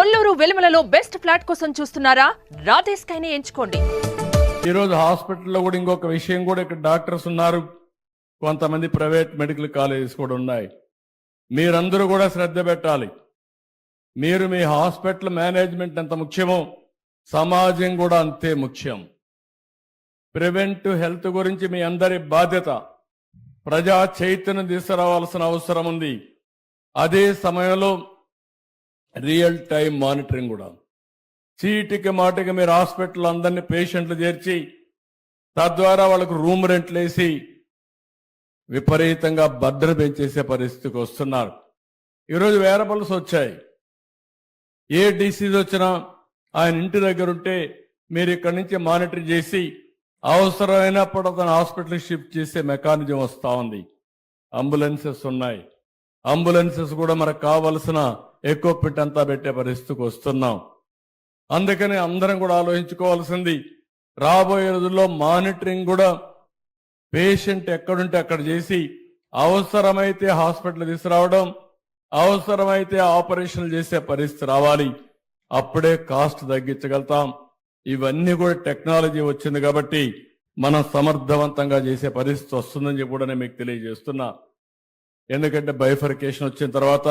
Kolluru వెలుమలలో best flat కోసం చూస్తున్నారా? రాధేస్ కైనే ఎంచుకోండి. ఈరోజు హాస్పిటల్లో కూడా ఇంకొక విషయం కూడా ఇక్కడ డాక్టర్స్ ఉన్నారు. కొంతమంది ప్రైవేట్ మెడికల్ కాలేజెస్ కూడా ఉన్నాయి. మీరందరూ కూడా శ్రద్ధ పెట్టాలి. మీరు మీ హాస్పిటల్ మేనేజ్మెంట్ ఎంత ముఖ్యమో సమాజం కూడా అంతే ముఖ్యం. ప్రివెంట్ హెల్త్ గురించి మీ అందరి బాధ్యత. ప్రజా చైతన్యం తీసుకురావాల్సిన అవసరం ఉంది. అదే సమయంలో రియల్ టైం మానిటరింగ్ కూడా. చీటికి మాటికి మీరు హాస్పిటల్ అందరినీ పేషెంట్లు చేర్చి తద్వారా వాళ్ళకు రూమ్ రెంట్లు వేసి విపరీతంగా భద్ర పెంచేసే పరిస్థితికి వస్తున్నారు. ఈరోజు వేరబుల్స్ వచ్చాయి. ఏ డిసీజ్ వచ్చినా ఆయన ఇంటి దగ్గర ఉంటే మీరు ఇక్కడి నుంచి మానిటర్ చేసి అవసరమైనప్పుడు అతను హాస్పిటల్కి షిఫ్ట్ చేసే మెకానిజం వస్తూ ఉంది. అంబులెన్సెస్ ఉన్నాయి. అంబులెన్సెస్ కూడా మనకు కావలసిన ఎక్విప్మెంట్ అంతా పెట్టే పరిస్థితికి వస్తున్నాం. అందుకని అందరం కూడా ఆలోచించుకోవాల్సింది రాబోయే రోజుల్లో మానిటరింగ్ కూడా పేషెంట్ ఎక్కడుంటే అక్కడ చేసి అవసరమైతే హాస్పిటల్ తీసుకురావడం అవసరమైతే ఆపరేషన్లు చేసే పరిస్థితి రావాలి. అప్పుడే కాస్ట్ తగ్గించగలుగుతాం. ఇవన్నీ కూడా టెక్నాలజీ వచ్చింది కాబట్టి మనం సమర్థవంతంగా చేసే పరిస్థితి వస్తుందని చెప్పి కూడా నేను మీకు తెలియజేస్తున్నా. ఎందుకంటే బైఫర్కేషన్ వచ్చిన తర్వాత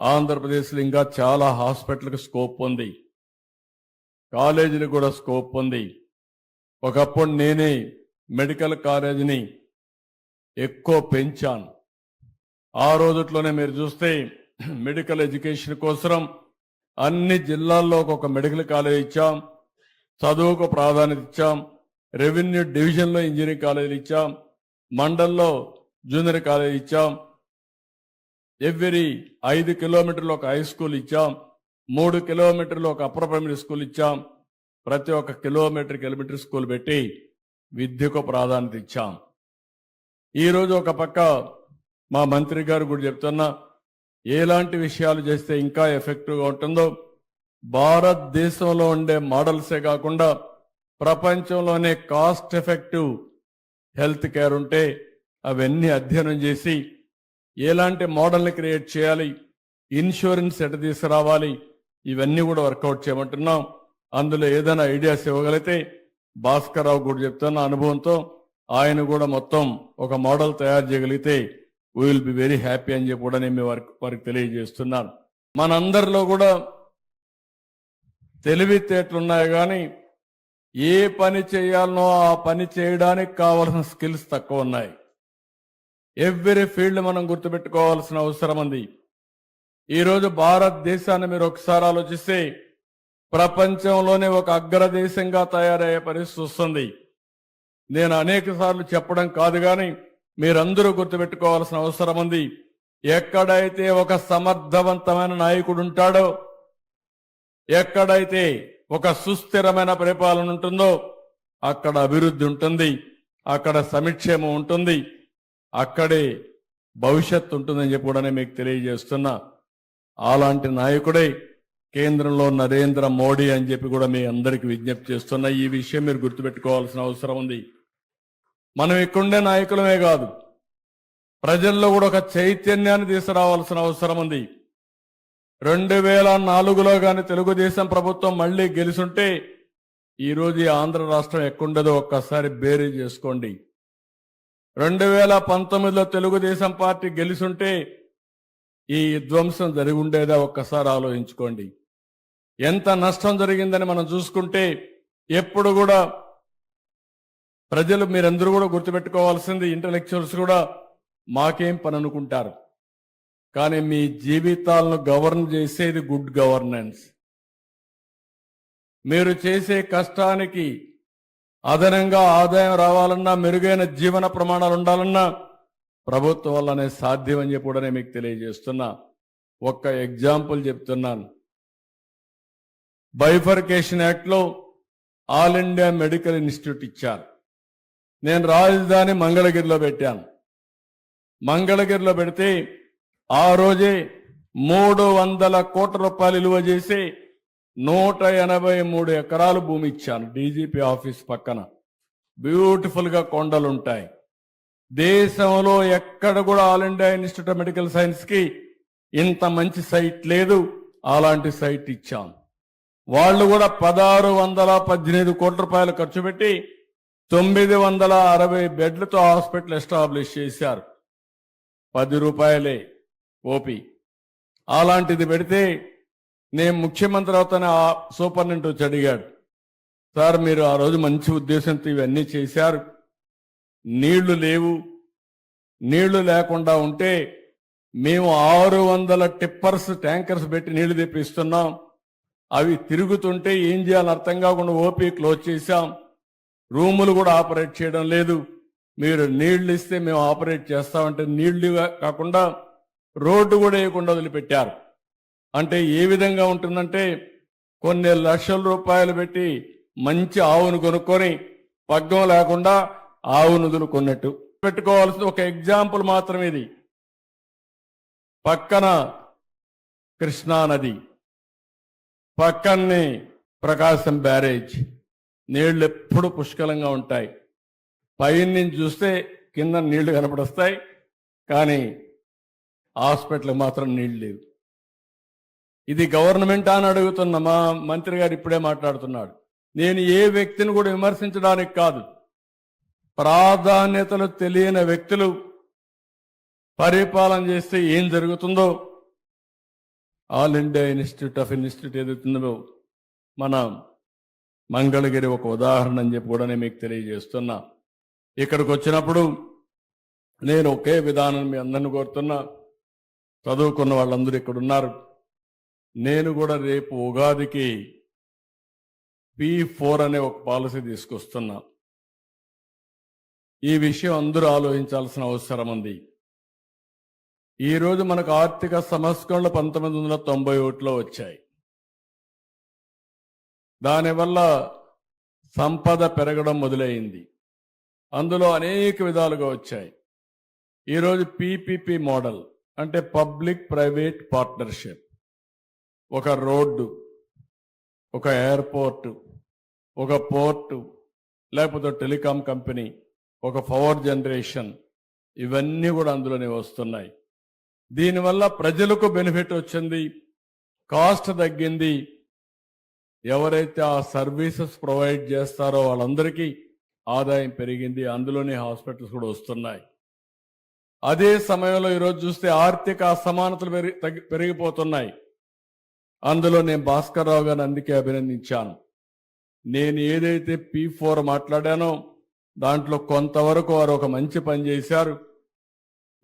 ఆంధ్రప్రదేశ్లో ఇంకా చాలా హాస్పిటల్కి స్కోప్ ఉంది. కాలేజీలు కూడా స్కోప్ ఉంది. ఒకప్పుడు నేనే మెడికల్ కాలేజీని ఎక్కువ పెంచాను. ఆ రోజుట్లోనే మీరు చూస్తే మెడికల్ ఎడ్యుకేషన్ కోసం అన్ని జిల్లాల్లో ఒక మెడికల్ కాలేజ్ ఇచ్చాం. చదువుకు ప్రాధాన్యత ఇచ్చాం. రెవెన్యూ డివిజన్లో ఇంజనీరింగ్ కాలేజీలు ఇచ్చాం. మండల్లో జూనియర్ కాలేజ్ ఇచ్చాం. ఎవ్రీ ఐదు కిలోమీటర్లు ఒక హై స్కూల్ ఇచ్చాం. మూడు కిలోమీటర్లు ఒక అప్పర్ ప్రైమరీ స్కూల్ ఇచ్చాం. ప్రతి ఒక్క కిలోమీటర్ కిలోమీటర్ స్కూల్ పెట్టి విద్యకు ప్రాధాన్యత ఇచ్చాం. ఈరోజు ఒక పక్క మా మంత్రి గారు కూడా చెప్తున్నా ఎలాంటి విషయాలు చేస్తే ఇంకా ఎఫెక్టివ్గా ఉంటుందో భారతదేశంలో ఉండే మోడల్సే కాకుండా ప్రపంచంలోనే కాస్ట్ ఎఫెక్టివ్ హెల్త్ కేర్ ఉంటే అవన్నీ అధ్యయనం చేసి ఎలాంటి మోడల్ని క్రియేట్ చేయాలి? ఇన్సూరెన్స్ ఎట తీసుకురావాలి? ఇవన్నీ కూడా వర్కౌట్ చేయమంటున్నాం. అందులో ఏదైనా ఐడియాస్ ఇవ్వగలిగితే భాస్కర్ రావు కూడా చెప్తున్న అనుభవంతో ఆయన కూడా మొత్తం ఒక మోడల్ తయారు చేయగలిగితే విల్ బి వెరీ హ్యాపీ అని చెప్పి కూడా నేను వారికి వారికి తెలియజేస్తున్నాను. మనందరిలో కూడా తెలివితేటలున్నాయి కానీ ఏ పని చేయాలనో ఆ పని చేయడానికి కావలసిన స్కిల్స్ తక్కువ ఉన్నాయి. ఎవ్రీ ఫీల్డ్ మనం గుర్తుపెట్టుకోవాల్సిన అవసరం ఉంది. ఈరోజు భారతదేశాన్ని మీరు ఒకసారి ఆలోచిస్తే ప్రపంచంలోనే ఒక అగ్రదేశంగా తయారయ్యే పరిస్థితి వస్తుంది. నేను అనేక సార్లు చెప్పడం కాదు కానీ మీరందరూ గుర్తుపెట్టుకోవాల్సిన అవసరం ఉంది. ఎక్కడైతే ఒక సమర్థవంతమైన నాయకుడు ఉంటాడో ఎక్కడైతే ఒక సుస్థిరమైన పరిపాలన ఉంటుందో అక్కడ అభివృద్ధి ఉంటుంది. అక్కడ సమిక్షేమం ఉంటుంది. అక్కడే భవిష్యత్తు ఉంటుందని చెప్పి కూడా మీకు తెలియజేస్తున్నా. అలాంటి నాయకుడే కేంద్రంలో నరేంద్ర మోడీ అని చెప్పి కూడా మీ అందరికి విజ్ఞప్తి చేస్తున్నా. ఈ విషయం మీరు గుర్తుపెట్టుకోవాల్సిన అవసరం ఉంది. మనం ఇక్కడుండే నాయకులమే కాదు ప్రజల్లో కూడా ఒక చైతన్యాన్ని తీసుకురావాల్సిన అవసరం ఉంది. రెండు వేల నాలుగులో కానీ తెలుగుదేశం ప్రభుత్వం మళ్ళీ గెలుసుంటే ఈరోజు ఈ ఆంధ్ర రాష్ట్రం ఎక్కడుండదో ఒక్కసారి బేరీ చేసుకోండి. రెండు వేల పంతొమ్మిదిలో తెలుగుదేశం పార్టీ గెలుసుంటే ఈ ధ్వంసం జరిగి ఉండేదా ఒక్కసారి ఆలోచించుకోండి. ఎంత నష్టం జరిగిందని మనం చూసుకుంటే ఎప్పుడు కూడా ప్రజలు మీరందరూ కూడా గుర్తుపెట్టుకోవాల్సింది ఇంటలెక్చువల్స్ కూడా మాకేం పని అనుకుంటారు. కానీ మీ జీవితాలను గవర్న్ చేసేది గుడ్ గవర్నెన్స్. మీరు చేసే కష్టానికి అదనంగా ఆదాయం రావాలన్నా మెరుగైన జీవన ప్రమాణాలు ఉండాలన్నా ప్రభుత్వం వల్లనే సాధ్యం అని చెప్పి కూడా నేను మీకు తెలియజేస్తున్నా. ఒక్క ఎగ్జాంపుల్ చెప్తున్నాను. బైఫర్కేషన్ యాక్ట్లో ఆల్ ఇండియా మెడికల్ ఇన్స్టిట్యూట్ ఇచ్చారు. నేను రాజధాని మంగళగిరిలో పెట్టాను. మంగళగిరిలో పెడితే ఆ రోజే మూడు వందల కోట్ల రూపాయలు విలువ చేసి నూట ఎనభై మూడు ఎకరాలు భూమి ఇచ్చాను డీజీపీ ఆఫీస్ పక్కన. బ్యూటిఫుల్గా కొండలు ఉంటాయి దేశంలో ఎక్కడ కూడా all India institute of medical సైన్స్కి ఇంత మంచి సైట్ లేదు. అలాంటి సైట్ ఇచ్చాం. వాళ్ళు కూడా పదహారు వందల పద్దెనిమిది కోట్ల రూపాయలు ఖర్చు పెట్టి తొమ్మిది వందల అరవై బెడ్లతో హాస్పిటల్ ఎస్టాబ్లిష్ చేశారు. పది రూపాయలే ఓపీ. అలాంటిది పెడితే నేను ముఖ్యమంత్రి అవుతాను ఆ సూపరింటెండెంట్ వచ్చి అడిగాడు సార్ మీరు ఆ రోజు మంచి ఉద్దేశంతో ఇవన్నీ చేశారు. నీళ్ళు లేవు. నీళ్ళు లేకుండా ఉంటే మేము ఆరు వందల టిప్పర్స్ ట్యాంకర్స్ పెట్టి నీళ్ళు తెప్పిస్తున్నాం. అవి తిరుగుతుంటే ఏం చేయాలని అర్థం కాకుండా ఓపీ క్లోజ్ చేశాం. రూములు కూడా ఆపరేట్ చేయడం లేదు. మీరు నీళ్ళు ఇస్తే మేము ఆపరేట్ చేస్తామంటే నీళ్ళు కాకుండా రోడ్డు కూడా వేయకుండా వదిలిపెట్టారు. అంటే ఏ విధంగా ఉంటుందంటే కొన్ని లక్షల రూపాయలు పెట్టి మంచి ఆవును కొనుక్కొని పగ్గం లేకుండా ఆవు నుదులు కొన్నట్టు. పెట్టుకోవాల్సిన ఒక ఎగ్జాంపుల్ మాత్రమే ఇది. పక్కన కృష్ణా నది పక్కనే ప్రకాశం బ్యారేజ్. నీళ్ళు ఎప్పుడు పుష్కలంగా ఉంటాయి. పైన నుంచి చూస్తే కింద నీళ్ళు కనపడొస్తాయి. కానీ హాస్పిటల్ మాత్రం నీళ్ళు లేవు. ఇది గవర్నమెంట్ అని అడుగుతున్న మా మంత్రి గారు ఇప్పుడే మాట్లాడుతున్నాడు. నేను ఏ వ్యక్తిని కూడా విమర్శించడానికి కాదు. ప్రాధాన్యతలు తెలియని వ్యక్తులు పరిపాలన చేస్తే ఏం జరుగుతుందో all India institute of institute ఏదైతుందో మన మంగళగిరి ఒక ఉదాహరణ అని చెప్పి కూడా నేను మీకు తెలియజేస్తున్నా. ఇక్కడికి వచ్చినప్పుడు నేను ఒకే విధానం మీ అందరిని కోరుతున్నా. చదువుకున్న వాళ్ళందరూ ఇక్కడ ఉన్నారు నేను కూడా రేపు ఉగాదికి పి ఫోర్ అనే ఒక పాలసీ తీసుకొస్తున్నా. ఈ విషయం అందరూ ఆలోచించాల్సిన అవసరం ఉంది. ఈ రోజు మనకు ఆర్థిక సంస్కరణలు పంతొమ్మిది వందల తొంభై ఒకటిలో వచ్చాయి. దానివల్ల సంపద పెరగడం మొదలైంది. అందులో అనేక విధాలుగా వచ్చాయి. ఈరోజు పీపీపీ మోడల్ అంటే పబ్లిక్ ప్రైవేట్ పార్ట్నర్షిప్. ఒక రోడ్డు ఒక ఎయిర్పోర్టు ఒక పోర్టు లేకపోతే టెలికాం కంపెనీ ఒక పవర్ జనరేషన్ ఇవన్నీ కూడా అందులోనే వస్తున్నాయి. దీనివల్ల ప్రజలకు బెనిఫిట్ వచ్చింది కాస్ట్ తగ్గింది. ఎవరైతే ఆ సర్వీసెస్ ప్రొవైడ్ చేస్తారో వాళ్ళందరికీ ఆదాయం పెరిగింది అందులోనే హాస్పిటల్స్ కూడా వస్తున్నాయి. అదే సమయంలో ఈరోజు చూస్తే ఆర్థిక అసమానతలు పెరిగి తగ్గి- పెరిగిపోతున్నాయి. అందులో నేను భాస్కర్ రావు గారిని అందుకే అభినందించాను. నేను ఏదైతే పి ఫోర్ మాట్లాడానో దాంట్లో కొంతవరకు వారు ఒక మంచి పని చేశారు.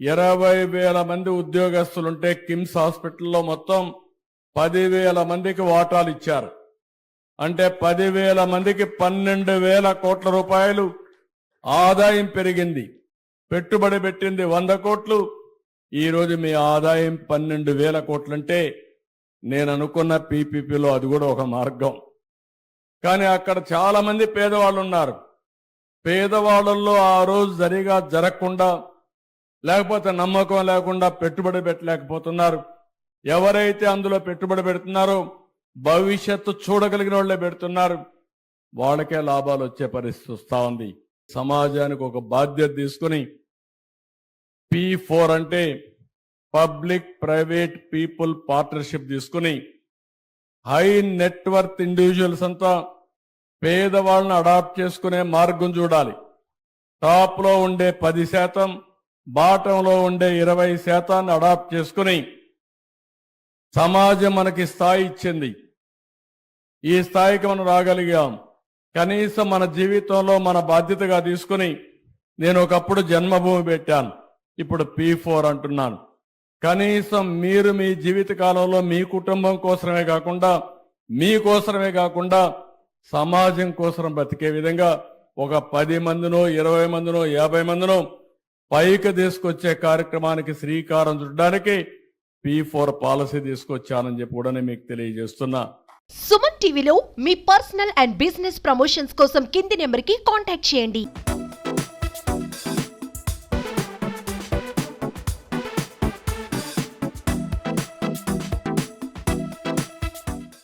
ఇరవై వేల మంది ఉద్యోగస్తులుంటే కిమ్స్ హాస్పిటల్లో మొత్తం పదివేల మందికి వాటాలు ఇచ్చారు. అంటే పదివేల మందికి పన్నెండు వేల కోట్ల రూపాయలు ఆదాయం పెరిగింది. పెట్టుబడి పెట్టింది వంద కోట్లు. ఈరోజు మీ ఆదాయం పన్నెండు వేల కోట్లంటే నేను అనుకున్న పీపీపీలో అది కూడా ఒక మార్గం. కానీ అక్కడ చాలామంది పేదవాళ్ళు ఉన్నారు పేదవాళ్ళల్లో ఆ రోజు సరిగా జరగకుండా లేకపోతే నమ్మకం లేకుండా పెట్టుబడి పెట్టలేకపోతున్నారు. ఎవరైతే అందులో పెట్టుబడి పెడుతున్నారో భవిష్యత్తు చూడగలిగిన వాళ్ళే పెడుతున్నారు. వాళ్ళకే లాభాలు వచ్చే పరిస్థితి వస్తూ ఉంది. సమాజానికి ఒక బాధ్యత తీసుకుని పి ఫోర్ అంటే పబ్లిక్ ప్రైవేట్ పీపుల్ పార్ట్నర్షిప్ తీసుకుని హై నెట్వర్త్ ఇండివిజువల్స్ అంతా పేదవాళ్ళని అడాప్ట్ చేసుకునే మార్గం చూడాలి. టాప్లో ఉండే పది శాతం బాటంలో ఉండే ఇరవై శాతాన్ని అడాప్ట్ చేసుకుని సమాజం మనకి స్థాయి ఇచ్చింది. ఈ స్థాయికి మనం రాగలిగాం. కనీసం మన జీవితంలో మన బాధ్యతగా తీసుకుని నేను ఒకప్పుడు జన్మభూమి పెట్టాను. ఇప్పుడు పి ఫోర్ అంటున్నాను. కనీసం మీరు మీ జీవిత కాలంలో మీ కుటుంబం కోసమే కాకుండా మీకోసమే కాకుండా సమాజం కోసం బతికే విధంగా ఒక పది మందినో ఇరవై మందినో యాభై మందినో పైకి తీసుకొచ్చే కార్యక్రమానికి శ్రీకారం చుట్టడానికి పి ఫోర్ పాలసీ తీసుకొచ్చానని చెప్పి కూడా నేను మీకు తెలియజేస్తున్నా. సుమన్ టీవీలో మీ పర్సనల్ అండ్ బిజినెస్ ప్రమోషన్స్ కోసం కింది నెంబర్కి కాంటాక్ట్ చేయండి.